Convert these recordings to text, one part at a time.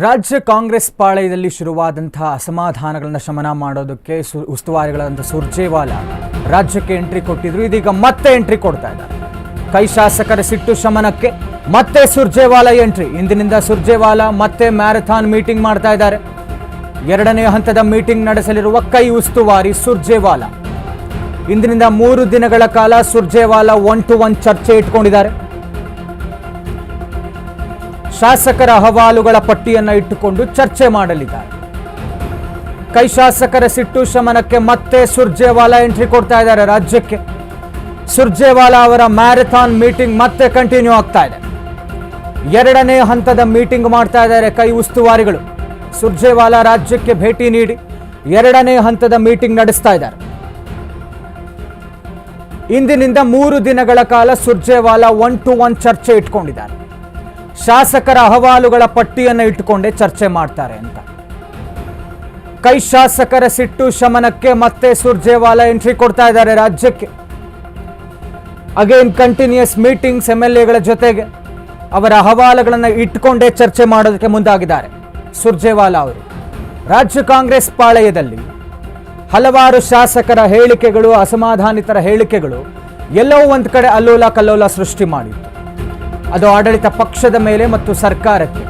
ರಾಜ್ಯ ಕಾಂಗ್ರೆಸ್ ಪಾಳಯದಲ್ಲಿ ಶುರುವಾದಂತಹ ಅಸಮಾಧಾನಗಳನ್ನು ಶಮನ ಮಾಡೋದಕ್ಕೆ ಸು ಉಸ್ತುವಾರಿಗಳಾದಂಥ ಸುರ್ಜೇವಾಲಾ ರಾಜ್ಯಕ್ಕೆ ಎಂಟ್ರಿ ಕೊಟ್ಟಿದ್ರು. ಇದೀಗ ಮತ್ತೆ ಎಂಟ್ರಿ ಕೊಡ್ತಾ ಇದ್ದಾರೆ. ಕೈ ಶಾಸಕರ ಸಿಟ್ಟು ಶಮನಕ್ಕೆ ಮತ್ತೆ ಸುರ್ಜೇವಾಲಾ ಎಂಟ್ರಿ. ಇಂದಿನಿಂದ ಸುರ್ಜೇವಾಲಾ ಮತ್ತೆ ಮ್ಯಾರಥಾನ್ ಮೀಟಿಂಗ್ ಮಾಡ್ತಾ ಇದ್ದಾರೆ. ಎರಡನೇ ಹಂತದ ಮೀಟಿಂಗ್ ನಡೆಸಲಿರುವ ಕೈ ಉಸ್ತುವಾರಿ ಸುರ್ಜೇವಾಲಾ. ಇಂದಿನಿಂದ ಮೂರು ದಿನಗಳ ಕಾಲ ಸುರ್ಜೇವಾಲಾ ಒನ್ ಟು ಒನ್ ಚರ್ಚೆ ಇಟ್ಕೊಂಡಿದ್ದಾರೆ. ಶಾಸಕರ ಅಹವಾಲುಗಳ ಪಟ್ಟಿಯನ್ನು ಇಟ್ಟುಕೊಂಡು ಚರ್ಚೆ ಮಾಡಲಿದ್ದಾರೆ. ಕೈ ಶಾಸಕರ ಸಿಟ್ಟು ಶಮನಕ್ಕೆ ಮತ್ತೆ ಸುರ್ಜೇವಾಲಾ ಎಂಟ್ರಿ ಕೊಡ್ತಾ ಇದ್ದಾರೆ ರಾಜ್ಯಕ್ಕೆ. ಸುರ್ಜೇವಾಲಾ ಅವರ ಮ್ಯಾರಥಾನ್ ಮೀಟಿಂಗ್ ಮತ್ತೆ ಕಂಟಿನ್ಯೂ ಆಗ್ತಾ ಇದೆ. ಎರಡನೇ ಹಂತದ ಮೀಟಿಂಗ್ ಮಾಡ್ತಾ ಇದ್ದಾರೆ ಕೈ ಉಸ್ತುವಾರಿಗಳು. ಸುರ್ಜೇವಾಲಾ ರಾಜ್ಯಕ್ಕೆ ಭೇಟಿ ನೀಡಿ ಎರಡನೇ ಹಂತದ ಮೀಟಿಂಗ್ ನಡೆಸ್ತಾ ಇದ್ದಾರೆ. ಇಂದಿನಿಂದ ಮೂರು ದಿನಗಳ ಕಾಲ ಸುರ್ಜೇವಾಲಾ ಒನ್ ಟು ಒನ್ ಚರ್ಚೆ ಇಟ್ಕೊಂಡಿದ್ದಾರೆ. ಶಾಸಕರ ಅಹವಾಲುಗಳ ಪಟ್ಟಿಯನ್ನು ಇಟ್ಟುಕೊಂಡೇ ಚರ್ಚೆ ಮಾಡ್ತಾರೆ ಅಂತ. ಕೈ ಶಾಸಕರ ಸಿಟ್ಟು ಶಮನಕ್ಕೆ ಮತ್ತೆ ಸುರ್ಜೇವಾಲಾ ಎಂಟ್ರಿ ಕೊಡ್ತಾ ಇದ್ದಾರೆ ರಾಜ್ಯಕ್ಕೆ. Again continuous meetings M L ಎಗಳ ಜೊತೆಗೆ ಅವರ ಅಹವಾಲುಗಳನ್ನು ಇಟ್ಕೊಂಡೇ ಚರ್ಚೆ ಮಾಡೋದಕ್ಕೆ ಮುಂದಾಗಿದ್ದಾರೆ ಸುರ್ಜೇವಾಲಾ ಅವರು. ರಾಜ್ಯ ಕಾಂಗ್ರೆಸ್ ಪಾಳಯದಲ್ಲಿ ಹಲವಾರು ಶಾಸಕರ ಹೇಳಿಕೆಗಳು, ಅಸಮಾಧಾನಿತರ ಹೇಳಿಕೆಗಳು ಎಲ್ಲವೂ ಒಂದು ಕಡೆ ಅಲ್ಲೋಲ ಕಲ್ಲೋಲ ಸೃಷ್ಟಿ ಮಾಡಿತ್ತು. ಅದು ಆಡಳಿತ ಪಕ್ಷದ ಮೇಲೆ ಮತ್ತು ಸರ್ಕಾರಕ್ಕೆ.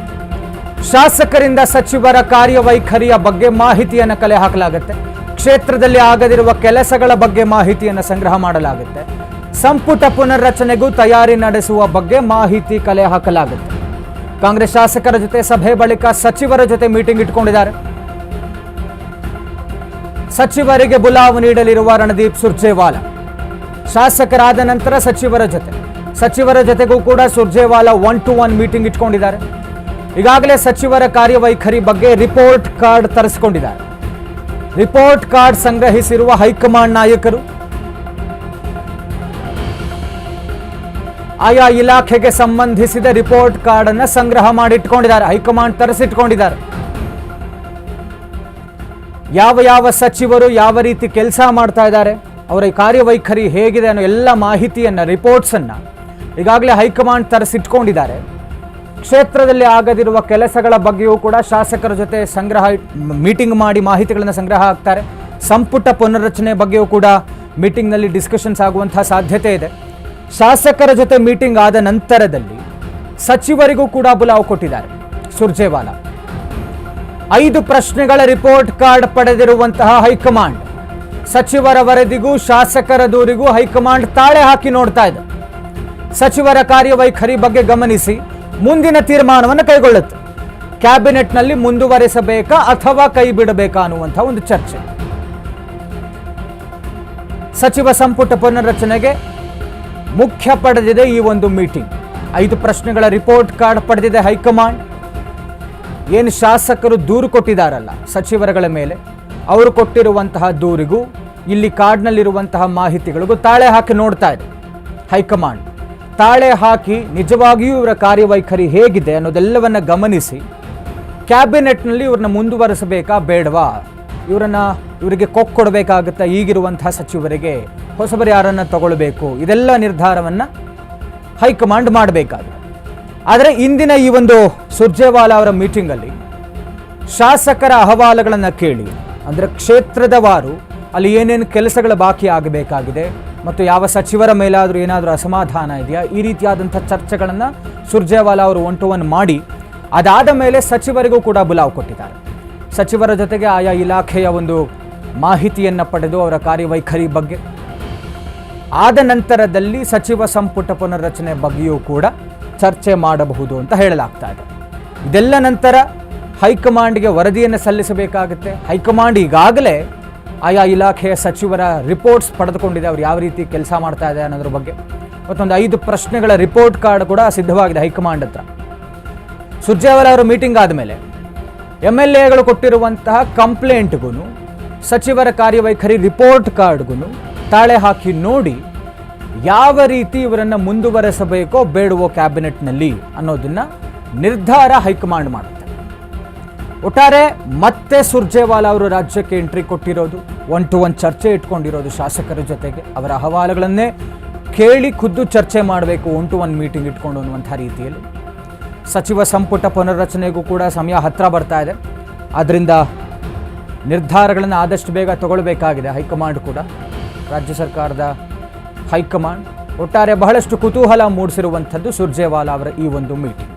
ಶಾಸಕರಿಂದ ಸಚಿವರ ಕಾರ್ಯವೈಖರಿಯ ಬಗ್ಗೆ ಮಾಹಿತಿಯನ್ನು ಕಲೆ ಹಾಕಲಾಗುತ್ತೆ. ಕ್ಷೇತ್ರದಲ್ಲಿ ಆಗದಿರುವ ಕೆಲಸಗಳ ಬಗ್ಗೆ ಮಾಹಿತಿಯನ್ನು ಸಂಗ್ರಹ ಮಾಡಲಾಗುತ್ತೆ. ಸಂಪುಟ ಪುನರ್ರಚನೆಗೂ ತಯಾರಿ ನಡೆಸುವ ಬಗ್ಗೆ ಮಾಹಿತಿ ಕಲೆ ಹಾಕಲಾಗುತ್ತೆ. ಕಾಂಗ್ರೆಸ್ ಶಾಸಕರ ಜೊತೆ ಸಭೆ ಬಳಿಕ ಸಚಿವರ ಜೊತೆ ಮೀಟಿಂಗ್ ಇಟ್ಕೊಂಡಿದ್ದಾರೆ. ಸಚಿವರಿಗೆ ಬುಲಾವು ನೀಡಲಿರುವ ರಣದೀಪ್ ಸುರ್ಜೇವಾಲಾ. ಶಾಸಕರಾದ ನಂತರ ಸಚಿವರ ಜೊತೆ. ಸಚಿವರ ಜೊತೆಗೂ ಕೂಡ Surjewala one to one meeting ಇಟ್ಕೊಂಡಿದ್ದಾರೆ. ಈಗಾಗಲೇ ಸಚಿವರ ಕಾರ್ಯವೈಖರಿ ಬಗ್ಗೆ ರಿಪೋರ್ಟ್ ಕಾರ್ಡ್ ತರಿಸಿಕೊಂಡಿದ್ದಾರೆ. ರಿಪೋರ್ಟ್ ಕಾರ್ಡ್ ಸಂಗ್ರಹಿಸಿರುವ ಹೈಕಮಾಂಡ್ ನಾಯಕರು, ಆಯಾ ಇಲಾಖೆಗೆ ಸಂಬಂಧಿಸಿದ ರಿಪೋರ್ಟ್ ಕಾರ್ಡ್ ಅನ್ನು ಸಂಗ್ರಹ ಮಾಡಿ ಇಟ್ಕೊಂಡಿದ್ದಾರೆ ಹೈಕಮಾಂಡ್ ತರಿಸಿಟ್ಕೊಂಡಿದ್ದಾರೆ. ಯಾವ ಯಾವ ಸಚಿವರು ಯಾವ ರೀತಿ ಕೆಲಸ ಮಾಡ್ತಾ ಇದ್ದಾರೆ, ಅವರ ಕಾರ್ಯವೈಖರಿ ಹೇಗಿದೆ ಅನ್ನೋ ಎಲ್ಲ ಮಾಹಿತಿಯನ್ನು ರಿಪೋರ್ಟ್ಸ್ ಅನ್ನ ಈಗಾಗಲೇ ಹೈಕಮಾಂಡ್ ತರಿಸಿಟ್ಕೊಂಡಿದ್ದಾರೆ. ಕ್ಷೇತ್ರದಲ್ಲಿ ಆಗದಿರುವ ಕೆಲಸಗಳ ಬಗ್ಗೆಯೂ ಕೂಡ ಶಾಸಕರ ಜೊತೆ ಸಂಗ್ರಹ ಮೀಟಿಂಗ್ ಮಾಡಿ ಮಾಹಿತಿಗಳನ್ನು ಸಂಗ್ರಹ ಆಗ್ತಾರೆ ಸಂಪುಟ ಪುನರ್ರಚನೆ ಬಗ್ಗೆಯೂ ಕೂಡ ಮೀಟಿಂಗ್ನಲ್ಲಿ ಡಿಸ್ಕಷನ್ಸ್ ಆಗುವಂತಹ ಸಾಧ್ಯತೆ ಇದೆ. ಶಾಸಕರ ಜೊತೆ ಮೀಟಿಂಗ್ ಆದ ನಂತರದಲ್ಲಿ ಸಚಿವರಿಗೂ ಕೂಡ ಬುಲಾವ್ ಕೊಟ್ಟಿದ್ದಾರೆ ಸುರ್ಜೇವಾಲಾ. ಐದು ಪ್ರಶ್ನೆಗಳ ರಿಪೋರ್ಟ್ ಕಾರ್ಡ್ ಪಡೆದಿರುವಂತಹ ಹೈಕಮಾಂಡ್. ಸಚಿವರ ವರದಿಗೂ ಶಾಸಕರ ದೂರಿಗೂ ಹೈಕಮಾಂಡ್ ತಾಳೆ ಹಾಕಿ ನೋಡ್ತಾ ಇದೆ. ಸಚಿವರ ಕಾರ್ಯವೈಖರಿ ಬಗ್ಗೆ ಗಮನಿಸಿ ಮುಂದಿನ ತೀರ್ಮಾನವನ್ನು ಕೈಗೊಳ್ಳುತ್ತೆ. ಕ್ಯಾಬಿನೆಟ್ನಲ್ಲಿ ಮುಂದುವರೆಸಬೇಕಾ ಅಥವಾ ಕೈ ಬಿಡಬೇಕಾ ಅನ್ನುವಂಥ ಒಂದು ಚರ್ಚೆ. ಸಚಿವ ಸಂಪುಟ ಪುನರ್ರಚನೆಗೆ ಮುಖ್ಯ ಪಡೆದಿದೆ ಈ ಒಂದು ಮೀಟಿಂಗ್. ಐದು ಪ್ರಶ್ನೆಗಳ ರಿಪೋರ್ಟ್ ಕಾರ್ಡ್ ಪಡೆದಿದೆ ಹೈಕಮಾಂಡ್. ಏನು ಶಾಸಕರು ದೂರು ಕೊಟ್ಟಿದ್ದಾರಲ್ಲ ಸಚಿವರುಗಳ ಮೇಲೆ. ಅವರು ಕೊಟ್ಟಿರುವಂತಹ ದೂರಿಗೂ, ಇಲ್ಲಿ ಕಾರ್ಡ್ನಲ್ಲಿರುವಂತಹ ಮಾಹಿತಿಗಳಿಗೂ ತಾಳೆ ಹಾಕಿ ನೋಡ್ತಾ ಇದೆ ಹೈಕಮಾಂಡ್. ತಾಳೆ ಹಾಕಿ ನಿಜವಾಗಿಯೂ ಇವರ ಕಾರ್ಯವೈಖರಿ ಹೇಗಿದೆ ಅನ್ನೋದೆಲ್ಲವನ್ನು ಗಮನಿಸಿ. ಕ್ಯಾಬಿನೆಟ್ನಲ್ಲಿ ಇವ್ರನ್ನ ಮುಂದುವರೆಸಬೇಕಾ ಬೇಡವಾ? ಇವರನ್ನು ಇವರಿಗೆ ಕೊಕ್ಕೊಡಬೇಕಾಗುತ್ತಾ ಈಗಿರುವಂತಹ ಸಚಿವರಿಗೆ ಹೊಸಬರು ಯಾರನ್ನು ತಗೊಳ್ಬೇಕು. ಇದೆಲ್ಲ ನಿರ್ಧಾರವನ್ನು ಹೈಕಮಾಂಡ್ ಮಾಡಬೇಕಾಗಿದೆ ಆದರೆ ಇಂದಿನ ಈ ಒಂದು ಸುರ್ಜೇವಾಲಾ ಅವರ ಮೀಟಿಂಗಲ್ಲಿ ಶಾಸಕರ ಅಹವಾಲುಗಳನ್ನು ಕೇಳಿ, ಅಂದರೆ ಕ್ಷೇತ್ರದವಾರು ಅಲ್ಲಿ ಏನೇನು ಕೆಲಸಗಳ ಬಾಕಿ ಆಗಬೇಕಾಗಿದೆ ಮತ್ತು ಯಾವ ಸಚಿವರ ಮೇಲಾದರೂ ಏನಾದರೂ ಅಸಮಾಧಾನ ಇದೆಯಾ? ಈ ರೀತಿಯಾದಂಥ ಚರ್ಚೆಗಳನ್ನು ಸುರ್ಜೇವಾಲಾ ಅವರು ಒನ್ ಟು ಒನ್ ಮಾಡಿ, ಅದಾದ ಮೇಲೆ ಸಚಿವರಿಗೂ ಕೂಡ ಬುಲಾವ್ ಕೊಟ್ಟಿದ್ದಾರೆ. ಸಚಿವರ ಜೊತೆಗೆ ಆಯಾ ಇಲಾಖೆಯ ಒಂದು ಮಾಹಿತಿಯನ್ನು ಪಡೆದು ಅವರ ಕಾರ್ಯವೈಖರಿ ಬಗ್ಗೆ, ಆದ ನಂತರದಲ್ಲಿ ಸಚಿವ ಸಂಪುಟ ಪುನರ್ರಚನೆ ಬಗ್ಗೆಯೂ ಕೂಡ ಚರ್ಚೆ ಮಾಡಬಹುದು ಅಂತ ಹೇಳಲಾಗ್ತಾ ಇದೆ. ಇದೆಲ್ಲ ನಂತರ ಹೈಕಮಾಂಡ್ಗೆ ವರದಿಯನ್ನು ಸಲ್ಲಿಸಬೇಕಾಗುತ್ತೆ. ಹೈಕಮಾಂಡ್ ಈಗಾಗಲೇ ಆಯಾ ಇಲಾಖೆಯ ಸಚಿವರ ರಿಪೋರ್ಟ್ಸ್ ಪಡೆದುಕೊಂಡಿದೆ. ಅವ್ರು ಯಾವ ರೀತಿ ಕೆಲಸ ಮಾಡ್ತಾ ಇದೆ ಅನ್ನೋದ್ರ ಬಗ್ಗೆ. ಮತ್ತೊಂದು ಐದು ಪ್ರಶ್ನೆಗಳ ರಿಪೋರ್ಟ್ ಕಾರ್ಡ್ ಕೂಡ ಸಿದ್ಧವಾಗಿದೆ ಹೈಕಮಾಂಡ್ ಹತ್ರ. ಸುರ್ಜೇವಾಲ ಅವರು ಮೀಟಿಂಗ್ ಆದಮೇಲೆ ಎಂ ಎಲ್ ಎಗಳು ಕೊಟ್ಟಿರುವಂತಹ ಕಂಪ್ಲೇಂಟ್ಗೂ ಸಚಿವರ ಕಾರ್ಯವೈಖರಿ ರಿಪೋರ್ಟ್ ಕಾರ್ಡ್ಗೂ ತಾಳೆ ಹಾಕಿ ನೋಡಿ ಯಾವ ರೀತಿ ಇವರನ್ನು ಮುಂದುವರೆಸಬೇಕೋ ಬೇಡವೋ ಕ್ಯಾಬಿನೆಟ್ನಲ್ಲಿ ಅನ್ನೋದನ್ನು ನಿರ್ಧಾರ ಹೈಕಮಾಂಡ್ ಮಾಡುತ್ತೆ ಒಟ್ಟಾರೆ ಮತ್ತೆ ಸುರ್ಜೇವಾಲಾ ಅವರು ರಾಜ್ಯಕ್ಕೆ ಎಂಟ್ರಿ ಕೊಟ್ಟಿರೋದು. ಒನ್ ಟು ಒನ್ ಚರ್ಚೆ ಇಟ್ಕೊಂಡಿರೋದು ಶಾಸಕರ ಜೊತೆಗೆ. ಅವರ ಅಹವಾಲುಗಳನ್ನೇ ಕೇಳಿ ಖುದ್ದು ಚರ್ಚೆ ಮಾಡಬೇಕು ಒನ್ ಟು ಒನ್ ಮೀಟಿಂಗ್ ಇಟ್ಕೊಂಡು ಅನ್ನುವಂಥ ರೀತಿಯಲ್ಲಿ. ಸಚಿವ ಸಂಪುಟ ಪುನರ್ರಚನೆಗೂ ಕೂಡ ಸಮಯ ಹತ್ತಿರ ಬರ್ತಾ ಇದೆ. ಆದ್ದರಿಂದ ನಿರ್ಧಾರಗಳನ್ನು ಆದಷ್ಟು ಬೇಗ ತಗೊಳ್ಬೇಕಾಗಿದೆ, ಹೈಕಮಾಂಡ್ ಕೂಡ. ರಾಜ್ಯ ಸರ್ಕಾರದ ಹೈಕಮಾಂಡ್. ಒಟ್ಟಾರೆ ಬಹಳಷ್ಟು ಕುತೂಹಲ ಮೂಡಿಸಿರುವಂಥದ್ದು ಸುರ್ಜೇವಾಲಾ ಅವರ ಈ ಒಂದು ಮೀಟಿಂಗ್